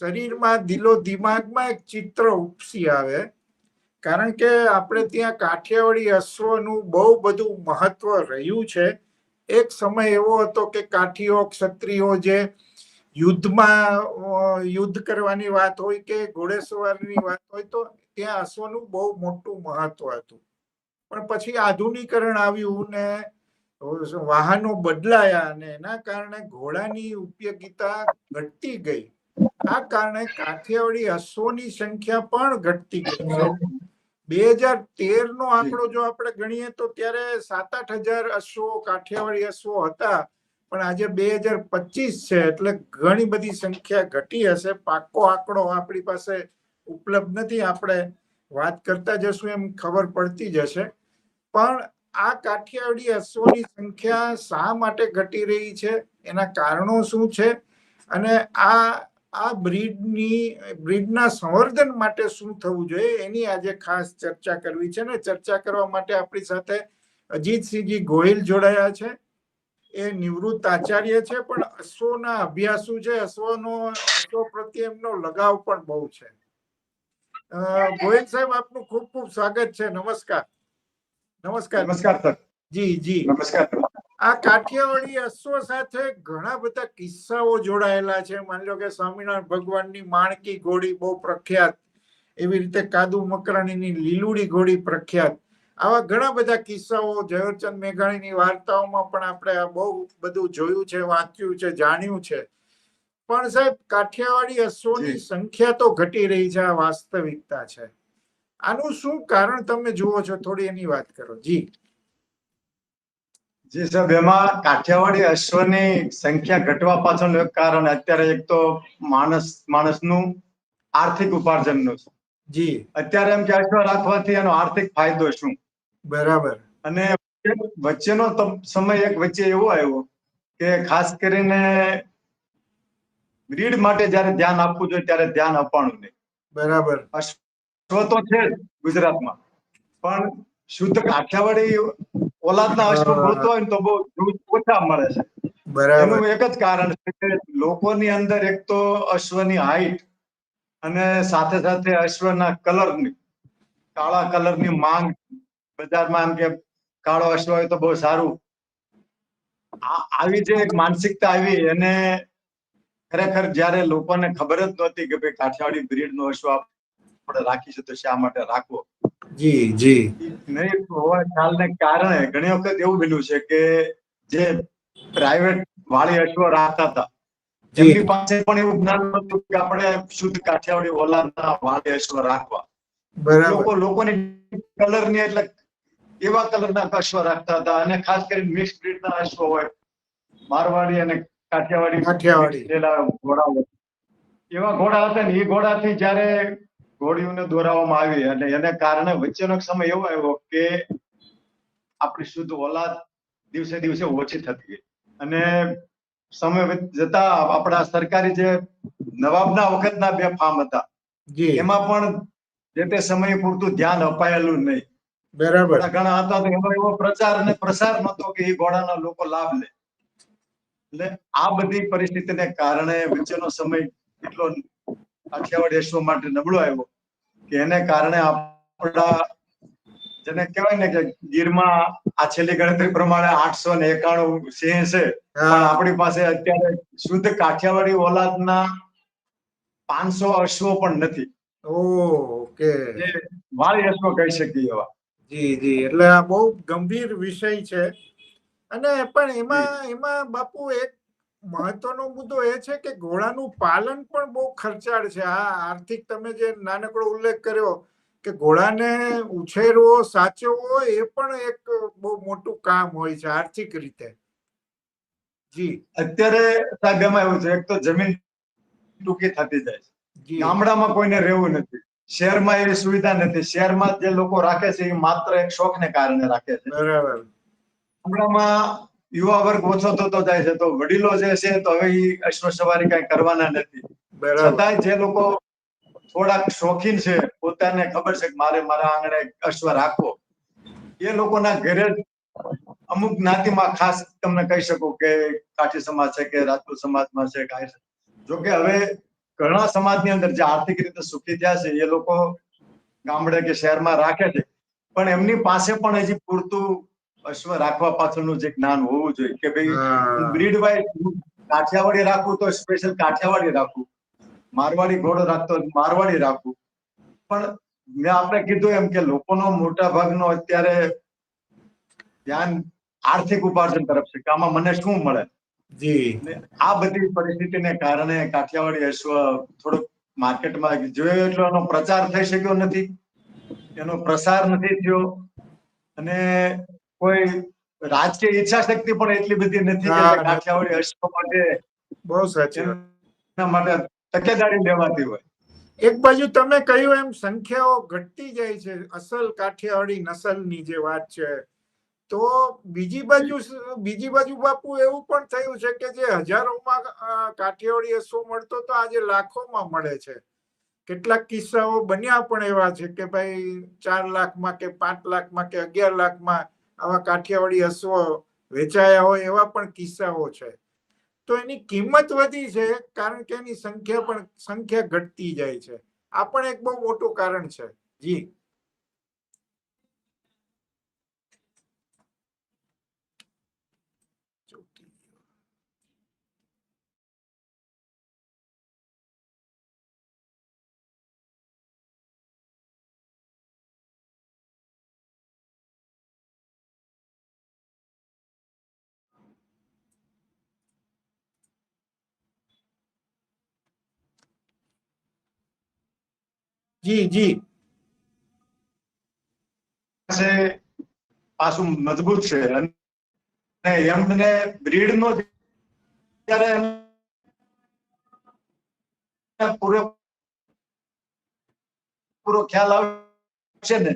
શરીરમાં દિલો દિમાગમાં એક ચિત્ર ઉપસી આવે, કારણ કે આપણે ત્યાં કાઠિયાવાડી અશ્વનું બહુ બધું મહત્વ રહ્યું છે. એક સમય એવો હતો કે કાઠીઓ, ક્ષત્રિયો જે યુદ્ધમાં યુદ્ધ કરવાની વાત હોય કે ઘોડેસવારની વાત હોય તો ત્યાં અશ્વનું બહુ મોટું મહત્વ હતું. પણ પછી આધુનિકરણ આવ્યું ને વાહનો બદલાયા અને એના કારણે ઘોડાની ઉપયોગિતા ઘટતી ગઈ. આ કારણે કાઠિયાવાડી અશ્વોની સંખ્યા પણ ઘટતી ગઈ છે. બે હજાર તેર નો આંકડો જો આપણે ગણીએ તો ત્યારે સાત આઠ હજાર અશ્વો કાઠિયાવાડી અશ્વો હતા પણ આજે બે હજાર પચીસ છે એટલે ઘણી બધી સંખ્યા ઘટી હશે. પાકો આંકડો આપણી પાસે ઉપલબ્ધ નથી. આપણે વાત કરતા જશું એમ ખબર પડતી જશે પણ આ કાઠિયાવાડી અશ્વોની સંખ્યા શા માટે ઘટી રહી છે? એના કારણો શું છે? અને આ આ બ્રીડની બ્રીડના સંવર્ધન માટે શું થવું જોઈએ એની આજે ખાસ ચર્ચા કરવી છે ને ચર્ચા કરવા માટે આપણી સાથે અજીતસિંહજી ગોહિલ જોડાયા છે. એ નિવૃત્ત આચાર્ય છે પણ અશ્વના અભ્યાસુ છે અશ્વનો અશ્વ પ્રત્યે એમનો લગાવ પણ બહુ છે. ગોહિલ સાહેબ આપનું ખૂબ ખૂબ સ્વાગત છે. નમસ્કાર. નમસ્કાર. નમસ્કાર સર. જી જી. નમસ્કાર. આ કાઠિયાવાડી અશ્વ સાથે ઘણા બધા કિસ્સાઓ જોડાયેલા છે. માની લો કે સ્વામિનારાયણ ભગવાનની માણકી ઘોડી બહુ પ્રખ્યાત એવી રીતે કાદુ મકરાણીની લીલુડી ઘોડી પ્રખ્યાત આવા ઘણા બધા કિસ્સાઓ ઝવેરચંદ મેઘાણીની વાર્તાઓમાં પણ આપણે આ બહુ બધું જોયું છે વાંચ્યું છે જાણ્યું છે. પણ સાહેબ કાઠિયાવાડી અશ્વોની. સંખ્યા તો ઘટી રહી છે આ વાસ્તવિકતા છે. આનું શું કારણ તમે જુઓ છો? થોડી એની વાત કરો. જી. જી સાહેબ એમાં કાઠિયાવાડી અશ્વની સંખ્યા ઘટવા પાછળનું એક કારણ અત્યારે એક તો માણસ માણસનું આર્થિક ઉપાર્જનનું છે. જી. અત્યારે એમ કે અશ્વ રાખવાથી એનો આર્થિક ફાયદો શું? બરાબર. અને વચ્ચેનો સમય એક વચ્ચે એવો આવ્યો કે ખાસ કરીને બ્રીડ માટે જ્યારે ધ્યાન આપવું જોઈએ ત્યારે ધ્યાન આપવાનું નહીં. બરાબર. અશ્વ તો છે ગુજરાતમાં. પણ શુદ્ધ કાઠિયાવાડી ઓલાદના અશ્વ ગોતવા હોય ને તો બહુ ઓછા મળે છે. બરાબર. એનું એક જ કારણ છે કે લોકોની અંદર એક તો અશ્વની હાઈટ અને સાથે સાથે અશ્વના કલરની કાળા કલરની માંગ. બજારમાં એમ કે કાળો અશ્વ હોય તો બહુ સારું. આવી જે એક માનસિકતા આવી અને ખરેખર જ્યારે લોકોને ખબર જ નહોતી કે ભાઈ કાઠિયાવાડી બ્રીડ નો અશ્વ આપણે રાખીશું તો શા માટે રાખવો? જી જી. નહીં હોવા ખ્યાલને કારણે ઘણી વખત એવું બન્યું છે કે જે પ્રાઇવેટ વાળી અશ્વ રાખતા હતા એમની પાસે પણ એવું જ્ઞાન હતું કે આપણે શુદ્ધ કાઠિયાવાડી ઓલાદના વાળી અશ્વ રાખવા. લોકો લોકોની કલરની એટલે એવા કલરના અશ્વ રાખતા હતા અને ખાસ કરીને મિક્સ બ્રીડના અશ્વ હોય મારવાડી અને કાઠિયાવાડી કાઠિયાવાડી. ઘોડા એવા ઘોડા હતા ને એ ઘોડાથી જ્યારે ઘોડીઓને દોરાવવામાં આવી અને એને કારણે વચ્ચેનો સમય એવો આવ્યો કે આપણી શુદ્ધ ઓલાદ દિવસે દિવસે ઓછી થતી ગઈ. અને સમય જતા આપણા સરકારી જે નવાબના વખતના બે ફાર્મ હતા એમાં પણ જે તે સમય પૂરતું ધ્યાન અપાયેલું નહીં. બરાબર. ઘણા હતા તો એમાં એવો પ્રચાર અને પ્રસાર નતો કે એ ઘોડાના લોકો લાભ લે. એટલે આ બધી પરિસ્થિતિને કારણે વચ્ચેનો સમય એટલો કાઠિયાવાડી અશ્વ માટે નબળો આવ્યો કે એને કારણે આપણા જેને કહેવાય ને કે ગીરમાં આ છેલ્લી ગણતરી પ્રમાણે આઠસો ને એકાણું સિંહ છે. પણ આપણી પાસે અત્યારે શુદ્ધ કાઠિયાવાડી ઓલાદના પાંચસો અશ્વો પણ નથી. ઓકે. વાળી અશ્વ કહી શકીએ એવા. જી જી. એટલે આ બહુ ગંભીર વિષય છે. અને પણ એમાં એમાં બાપુ એક મહત્વનો મુદ્દો એ છે કે ઘોડાનું પાલન પણ બહુ ખર્ચાળ છે. આ આર્થિક તમે જે નાનકડો ઉલ્લેખ કર્યો કે ઘોડાને ઉછેરવો સાચવવો એ પણ એક બહુ મોટું કામ હોય છે આર્થિક રીતે. જી. અત્યારે સાહેબ એમાં એવું છે એક તો જમીન ટૂંકી થતી જાય છે. ગામડામાં કોઈને રહેવું નથી. શહેરમાં એવી સુવિધા નથી. શહેરમાં જે લોકો રાખે છે એ માત્ર એક શોખને કારણે રાખે છે. બરાબર. ગામડામાં યુવા વર્ગ ઓછો થતો જાય છે તો વડીલો જે છે તો હવે એ અશ્વ સવારી કઈ કરવાના નથી. છતાંય જે લોકો થોડાક શોખીન છે પોતાને ખબર છે કે મારે મારા આંગણે અશ્વ રાખવો. એ લોકોના ઘરે અમુક જ્ઞાતિમાં ખાસ તમને કહી શકું કે કાઠી સમાજ છે કે રાજપૂત સમાજમાં છે કાય છે. જો કે હવે ઘણા સમાજની અંદર જે આર્થિક રીતે સુખી થયા છે એ લોકો ગામડે કે શહેરમાં રાખે છે. પણ એમની પાસે પણ હજી પૂરતું અશ્વ રાખવા પાછળનું જે જ્ઞાન હોવું જોઈએ. કે ભાઈ. બ્રીડ વાઇઝ કાઠિયાવાડી રાખવું તો સ્પેશિયલ કાઠિયાવાડી રાખવું. મારવાડી ઘોડો રાખતો મારવાડી રાખવું. પણ મેં આપણે કીધું એમ કે લોકોનો મોટા ભાગનો અત્યારે ધ્યાન આર્થિક ઉપાર્જન તરફ છે કે આમાં મને શું મળે? જી. આ બધી પરિસ્થિતિને કારણે કાઠિયાવાડી અશ્વ થોડોક માર્કેટમાં જોયો એટલો એનો પ્રચાર થઈ શક્યો નથી. એનો પ્રસાર નથી થયો. અને કોઈ રાજકીય ઈચ્છા શક્તિ પણ એટલી બધી નથી કે કાઠિયાવાડી અશ્વ માટે બહુ સાચી એના માટે તકેદારી લેવાતી હોય. એક બાજુ તમે કહ્યું એમ સંખ્યાઓ ઘટતી જાય છે અસલ કાઠિયાવાડી નસલની જે વાત છે તો બીજી બાજુ બીજી બાજુ બાપુ એવું પણ થયું છે કે જે હજારોમાં કાઠિયાવાડી અશ્વો મળતો તો આજે લાખોમાં મળે છે. કેટલાક કિસ્સાઓ બન્યા પણ એવા છે કે ભાઈ ચાર લાખમાં કે પાંચ લાખમાં કે અગિયાર લાખમાં આવા કાઠિયાવાડી અશ્વ વેચાયા હોય એવા પણ કિસ્સાઓ છે. તો એની કિંમત વધી છે કારણ કે એની સંખ્યા પણ, સંખ્યા ઘટતી જાય છે. આ પણ એક બહુ મોટું કારણ છે. જી. જી જી. પાછું મજબૂત છે અને એમને બ્રીડ નો ત્યારે પૂરો પૂરો ખ્યાલ આવશે ને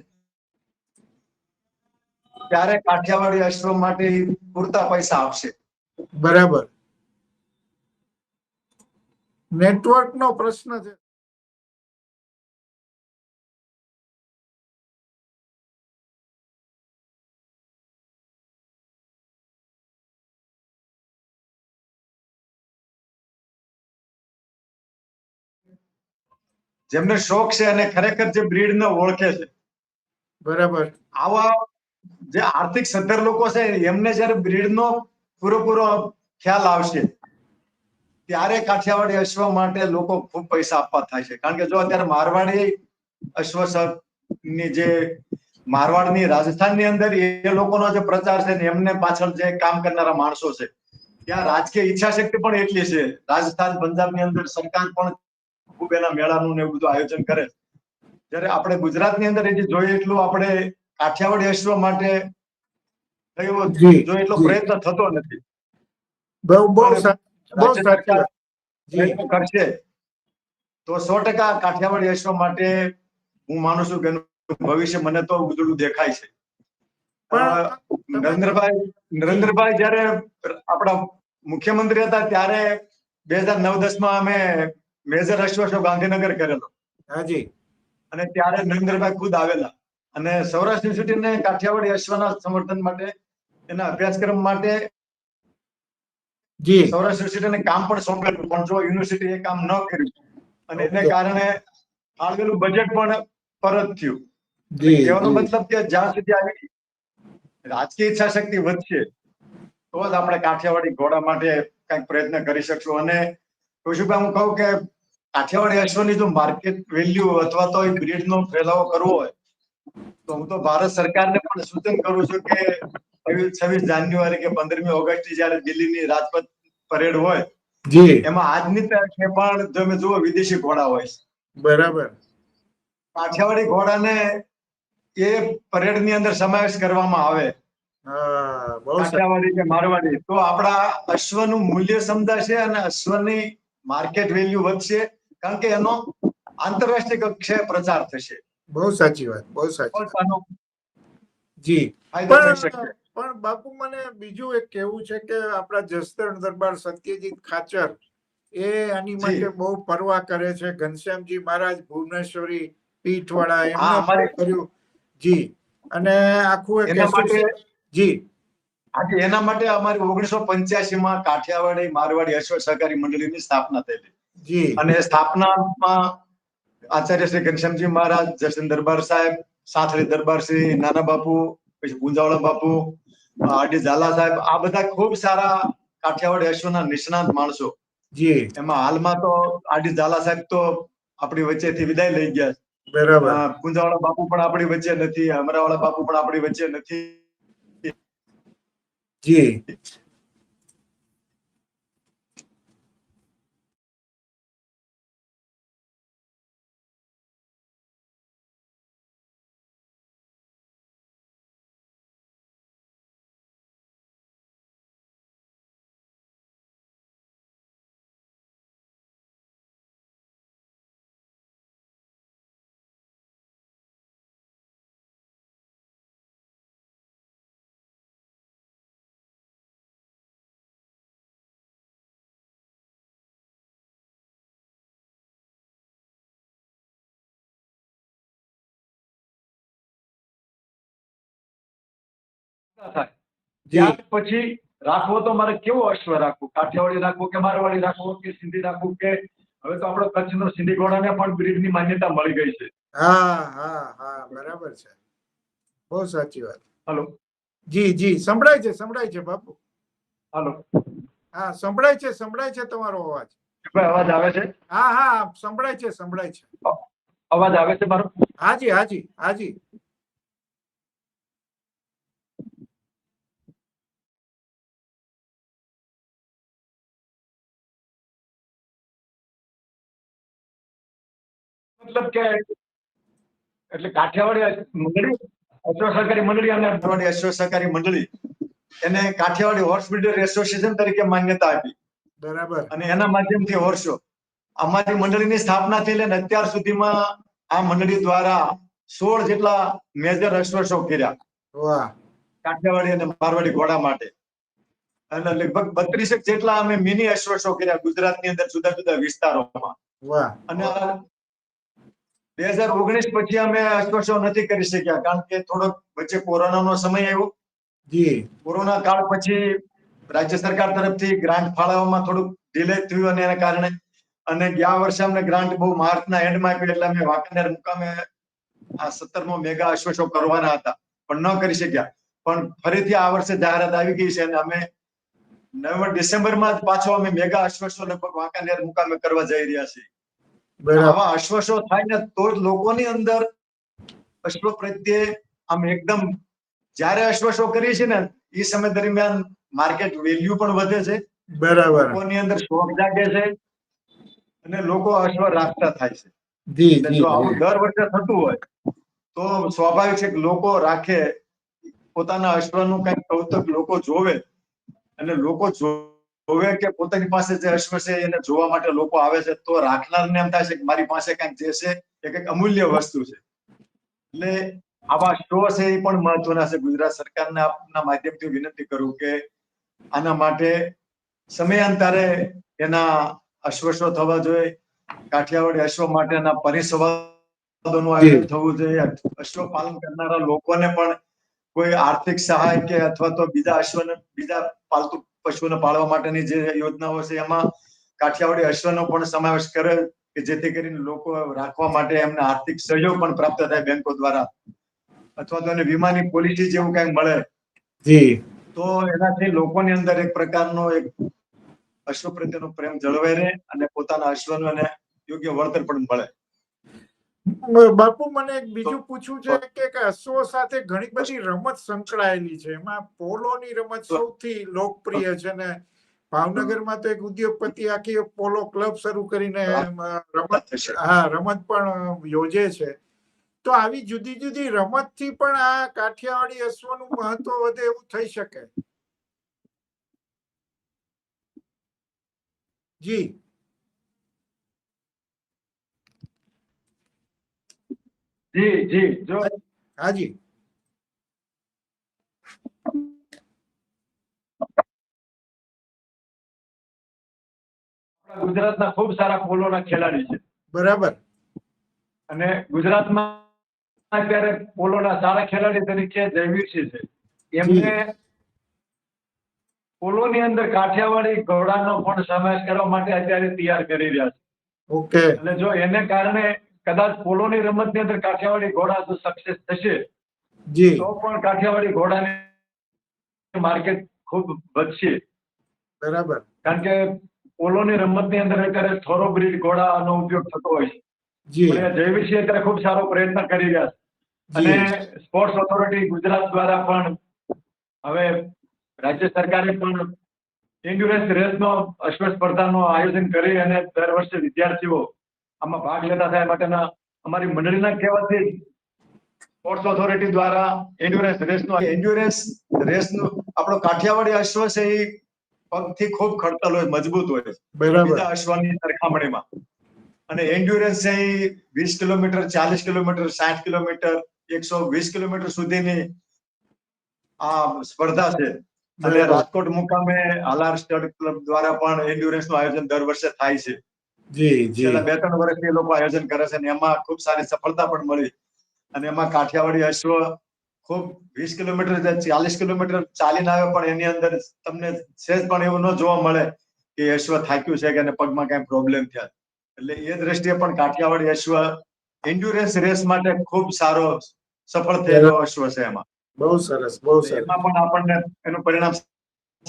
ત્યારે કાઠિયાવાડી અશ્વ માટે પૂરતા પૈસા આપશે. બરાબર. નેટવર્ક નો પ્રશ્ન છે. જેમને શોખ છે અને ખરેખર જે બ્રીડ ને ઓળખે છે. બરાબર. આવા જે આર્થિક સદ્ધર લોકો છે એમને જયારે બ્રીડ નો પૂરેપૂરો ખ્યાલ આવશે ત્યારે કાઠિયાવાડી અશ્વ માટે લોકો ખૂબ પૈસા આપવા થાય છે. કારણ કે જો અત્યારે મારવાડી અશ્વની જે મારવાડની રાજસ્થાનની અંદર એ લોકોનો જે પ્રચાર છે ને એમને પાછળ જે કામ કરનારા માણસો છે ત્યાં રાજકીય ઈચ્છા શક્તિ પણ એટલી છે. રાજસ્થાન પંજાબની અંદર સરકાર પણ ખૂબ મેળાનું ને એવું બધું આયોજન કરે. જ્યારે આપણે ગુજરાતની અંદર એ જોઈએ એટલું આપણે કાઠિયાવાડી અશ્વ માટે જો એટલો પ્રયત્ન થતો નથી. બહુ બહુ બહુ કરશે તો સો ટકા કાઠિયાવાડી અશ્વ માટે હું માનું છું કે ભવિષ્ય મને તો ઉજળું દેખાય છે. નરેન્દ્રભાઈ નરેન્દ્રભાઈ જયારે આપણા મુખ્યમંત્રી હતા ત્યારે બે હજાર નવ દસમાં અમે મેજર અશ્વ ગાંધીનગર કરેલો. હાજી. અને ત્યારે નરેન્દ્રભાઈ ખુદ આવેલા. અને સૌરાષ્ટ્ર યુનિવર્સિટીને કાઠિયાવાડી અશ્વના સમર્થન માટે એના અભ્યાસક્રમ માટે જી. સૌરાષ્ટ્ર યુનિવર્સિટીને કામ પણ સોંપેલું પણ જો યુનિવર્સિટી એ કામ ન કર્યું અને એને કારણે ફાળવેલું બજેટ પણ પરત થયું. કહેવાનો મતલબ કે જ્યાં સુધી આવી રાજકીય ઈચ્છા શક્તિ વધશે તો જ આપણે કાઠિયાવાડી ઘોડા માટે કંઈક પ્રયત્ન કરી શકશું. અને કૌશિકભાઈ હું કહું કે કાઠિયાવાડી અશ્વની જો માર્કેટ વેલ્યુ અથવા તો એ બ્રીડ નો ફેલાવો કરવો હોય તો હું તો ભારત સરકારને પણ સૂચન કરું છું કે છવ્વીસ જાન્યુઆરી કે પંદરમી ઓગસ્ટ જયારે દિલ્હીની રાજપથ પરેડ હોય એમાં આજની તારીખે પણ તમે જુઓ વિદેશી ઘોડા હોય છે. બરાબર. કાઠિયાવાડી ઘોડાને એ પરેડની અંદર સમાવેશ કરવામાં આવે. કાઠિયાવાડી કે મારવાડી. તો આપણા અશ્વનું મૂલ્ય સમજાશે અને અશ્વની માર્કેટ વેલ્યુ વધશે કારણ કે એનો આંતરરાષ્ટ્રીય કક્ષાએ પ્રચાર થશે. બહુ સાચી વાત બહુ સાચી જી. પણ પણ બાપુ મને બીજું એક કહેવું છે કે આપણા જસદણ દરબાર સત્યજીત ખાચર એ આની માટે બહુ પરવા કરે છે. ઘનશ્યામજી મહારાજ ભુવનેશ્વરી પીઠવાળા હા, એમને કર્યું. જી. અને આખું એક જી. આજે એના માટે અમારી ઓગણીસો પંચ્યાસી માં કાઠિયાવાડી મારવાડી અશ્વ સહકારી મંડળીની સ્થાપના થયેલી. અને સ્થાપનામાં આચાર્ય શ્રી ઘનશ્યામજી મહારાજ જસન દરબાર સાહેબ સાથળી દરબાર શ્રી નાના બાપુ પછી ગુંજાવળા બાપુ આડી ઝાલા સાહેબ આ બધા ખૂબ સારા કાઠિયાવાડી અશ્વના નિષ્ણાંત માણસો. જી. એમાં હાલમાં તો આડી ઝાલા સાહેબ તો આપણી વચ્ચેથી વિદાય લઈ ગયા. બરાબર. ગુંજાવાળા બાપુ પણ આપણી વચ્ચે નથી અમરાવાળા બાપુ પણ આપણી વચ્ચે નથી. જી થાય. ત્યાર પછી રાખવો તો મારે કેવો અશ્વ રાખવો? કાઠિયાવાડી રાખવો કે મારવાડી રાખવો કે સિંધી રાખવું કે હવે તો આપણો કચ્છનો સિંધી ઘોડાને પણ બ્રીડની માન્યતા મળી ગઈ છે. હા હા હા બરાબર છે. બહુ સાચી વાત. હલો. જી જી સંભળાય છે સંભળાય છે બાપુ. હલો. હા સંભળાય છે સંભળાય છે તમારો અવાજ. અવાજ આવે છે? હા હા સંભળાય છે સંભળાય છે. અવાજ આવે છે મારો? હાજી હાજી હાજી. મતલબ કે એટલે કાઠિયાવાડી મંડળી અશ્વ સહકારી મંડળી અને કાઠિયાવાડી અશ્વ સહકારી મંડળી. એને કાઠિયાવાડી હોર્સ બિલ્ડર એસોસિએશન તરીકે માન્યતા આપી. બરાબર. અને એના માધ્યમથી હોર્સો અમારી મંડળીની સ્થાપના થઈ લઈને અત્યાર સુધીમાં આ મંડળી દ્વારા સોળ જેટલા મેજર અશ્વ કર્યા વાહ. કાઠિયાવાડી અને મારવાડી ઘોડા માટે. અને લગભગ બત્રીસેક જેટલા અમે મિની અશ્વ શો કર્યા ગુજરાતની અંદર જુદા જુદા વિસ્તારોમાં. અને બે હજાર ઓગણીસ પછી અમે અશ્વશો નથી કરી શક્યા કારણ કે થોડોક વચ્ચે કોરોનાનો સમય આવ્યો. જી. કોરોના કાળ પછી રાજ્ય સરકાર તરફથી ગ્રાન્ટ ફાળવવામાં થોડુંક ડિલે થયું અને એના કારણે અને ગયા વર્ષે અમને ગ્રાન્ટ બહુ માર્ચના એન્ડમાં આપ્યું એટલે અમે વાંકાનેર મુકામે આ સત્તરમો મેગા અશ્વશો કરવાના હતા પણ ન કરી શક્યા. પણ ફરીથી આ વર્ષે જાહેરાત આવી ગઈ છે અને અમે નવેમ્બર ડિસેમ્બરમાં જ પાછો અમે મેગા અશ્વ શો લગભગ વાંકાનેર મુકામે કરવા જઈ રહ્યા છીએ. બરાબર. આવા અશ્વ થાય ને તો જ લોકોની અંદર અશ્વ પ્રત્યે આમ એકદમ જ્યારે અશ્વશો કરીએ છીએ ને એ સમય દરમિયાન માર્કેટ વેલ્યુ પણ વધે છે. બરાબર. લોકોની અંદર શોખ જાગે છે અને લોકો અશ્વ રાખતા થાય છે. જો આવું દર વર્ષે થતું હોય તો સ્વાભાવિક છે કે લોકો રાખે. પોતાના અશ્વનું કંઈક કૌતુક લોકો જોવે અને લોકો જો- જોવે કે પોતાની પાસે જે અશ્વ છે એને જોવા માટે લોકો આવે છે તો રાખનારને એમ થાય છે કે મારી પાસે કંઈક જે છે એ કંઈક અમૂલ્ય વસ્તુ છે. એટલે આવા શો છે એ પણ મહત્વના છે. ગુજરાત સરકારને આપના માધ્યમથી વિનંતી કરું કે આના માટે સમયાંતરે એના અશ્વ શો થવા જોઈએ કાઠિયાવાડી અશ્વ માટેના પરિસંવાદોનું આયોજન થવું જોઈએ અશ્વ પાલન કરનારા લોકોને પણ કોઈ આર્થિક સહાય કે અથવા તો બીજા અશ્વને બીજા પાલતુ પશુઓને પાળવા માટેની જે યોજનાઓ છે એમાં કાઠિયાવાડી અશ્વનો પણ સમાવેશ કરે કે જેથી કરીને લોકો રાખવા માટે એમને આર્થિક સહયોગ પણ પ્રાપ્ત થાય બેંકો દ્વારા. અથવા તો એને વીમાની પોલિસી જેવું કઈ મળે. જી. તો એનાથી લોકોની અંદર એક પ્રકારનો એક અશ્વ પ્રત્યેનો પ્રેમ જળવાઈ રહે અને પોતાના અશ્વનો એને યોગ્ય વળતર પણ મળે. બાપુ મને એક બીજું પૂછવું છે કે અશ્વ સાથે ઘણી બધી રમત સંકળાયેલી છે. એમાં પોલોની રમત સૌથી લોકપ્રિય છે ને ભાવનગરમાં તો એક ઉદ્યોગપતિ આખી પોલો ક્લબ શરૂ કરીને રમત હા રમત પણ યોજે છે. તો આવી જુદી જુદી રમતથી પણ આ કાઠિયાવાડી અશ્વનું મહત્વ વધે એવું થઈ શકે? જી. જી જી જો. હાજી. ગુજરાતના ખૂબ સારા પોલોના ખેલાડી છે. બરાબર. અને ગુજરાતમાં અત્યારે પોલોના સારા ખેલાડી તરીકે જયવીરસિંહ છે. એમને પોલોની અંદર કાઠિયાવાડી ઘોડાનો પણ સમાવેશ કરવા માટે અત્યારે તૈયાર કરી રહ્યા છે. ઓકે. એટલે જો એને કારણે કદાચ પોલોની રમતની અંદર કાઠિયાવાડી ઘોડા જો સક્સેસ થશે જી. તો પણ કાઠિયાવાડી ઘોડાને માર્કેટ ખૂબ વધશે. બરાબર. કારણ કે પોલોની રમતની અંદર અત્યારે થોરોબ્રીડ ઘોડાનો ઉપયોગ થતો હોય છે. જી. પણ એ જયવીરસિંહ અત્યારે ખૂબ સારો પ્રયત્ન કરી રહ્યા છે. અને સ્પોર્ટ્સ ઓથોરિટી ગુજરાત દ્વારા પણ હવે રાજ્ય સરકારે પણ એન્ડ્યુરન્સ રેસનો અશ્વ સ્પર્ધાનું આયોજન કરી અને દર વર્ષે વિદ્યાર્થીઓ આમાં ભાગ લેતા થાય માટેના અમારી મંડળીના કહેવાથી સ્પોર્ટ્સ ઓથોરિટી દ્વારા એન્ડ્યુરન્સ રેસનો એન્ડ્યુરન્સ રેસનો આપણો કાઠિયાવાડી અશ્વ છે એ પગથી ખૂબ ખડતલ હોય મજબૂત હોય બીજા અશ્વની સરખામણીમાં. અને એન્ડ્યુરન્સ છે એ વીસ કિલોમીટર ચાલીસ કિલોમીટર સાઠ કિલોમીટર એકસો વીસ કિલોમીટર સુધીની આ સ્પર્ધા છે. અને રાજકોટ મુકામે હાલાર સ્ટડ ક્લબ દ્વારા પણ એન્ડ્યુરન્સનું આયોજન દર વર્ષે થાય છે. જી જી. છેલ્લા બે ત્રણ વર્ષથી એ લોકો આયોજન કરે છે અને એમાં ખૂબ સારી સફળતા પણ મળી. અને એમાં કાઠિયાવાડી અશ્વ ખૂબ વીસ કિલોમીટર ચાલીસ કિલોમીટર ચાલીને આવે પણ એની અંદર તમને સહેજ પણ એવું ન જોવા મળે કે અશ્વ થાક્યું છે કે એને પગમાં કઈ પ્રોબ્લેમ થયા. એટલે એ દ્રષ્ટિએ પણ કાઠિયાવાડી અશ્વ એન્ડ્યુરન્સ રેસ માટે ખૂબ સારો સફળ થયેલો અશ્વ છે એમાં. બહુ સરસ બહુ સરસ. એમાં પણ આપણને એનું પરિણામ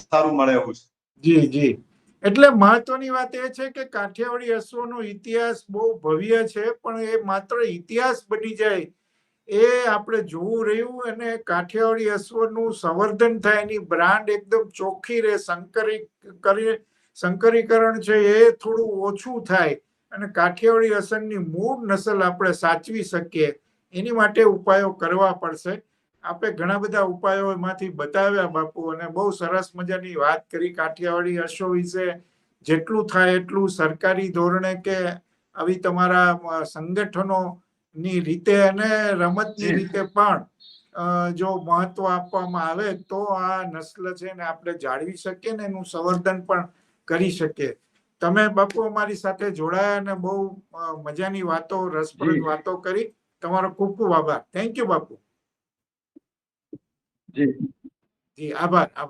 સારું મળે એવું છે. જી જી. એટલે મહત્વની વાત એ છે કે કાઠિયાવાડી અશ્વનો ઇતિહાસ બહુ ભવ્ય છે, પણ એ માત્ર ઇતિહાસ બની જાય એ આપણે જોવું રહ્યું અને કાઠિયાવાડી અશ્વનું સંવર્ધન થાય, એની બ્રાન્ડ એકદમ ચોખ્ખી રહે, સંકરી કરી, સંકરીકરણ છે એ થોડું ઓછું થાય અને કાઠિયાવાડી અસનની મૂળ નસલ આપણે સાચવી શકીએ, એની માટે ઉપાયો કરવા પડશે. આપે ઘણા બધા ઉપાયો એમાંથી બતાવ્યા બાપુ અને બહુ સરસ મજાની વાત કરી. કાઠિયાવાડી અશો વિશે જેટલું થાય એટલું સરકારી ધોરણે કે આવી તમારા સંગઠનો ની રીતે અને રમતની રીતે પણ જો મહત્વ આપવામાં આવે તો આ નસ્લ છે ને આપણે જાળવી શકીએ ને એનું સંવર્ધન પણ કરી શકીએ. તમે બાપુ અમારી સાથે જોડાયા અને બહુ મજાની વાતો રસપ્રદ વાતો કરી. તમારો ખૂબ ખૂબ આભાર. થેન્ક યુ બાપુ. જી જી આભાર આભાર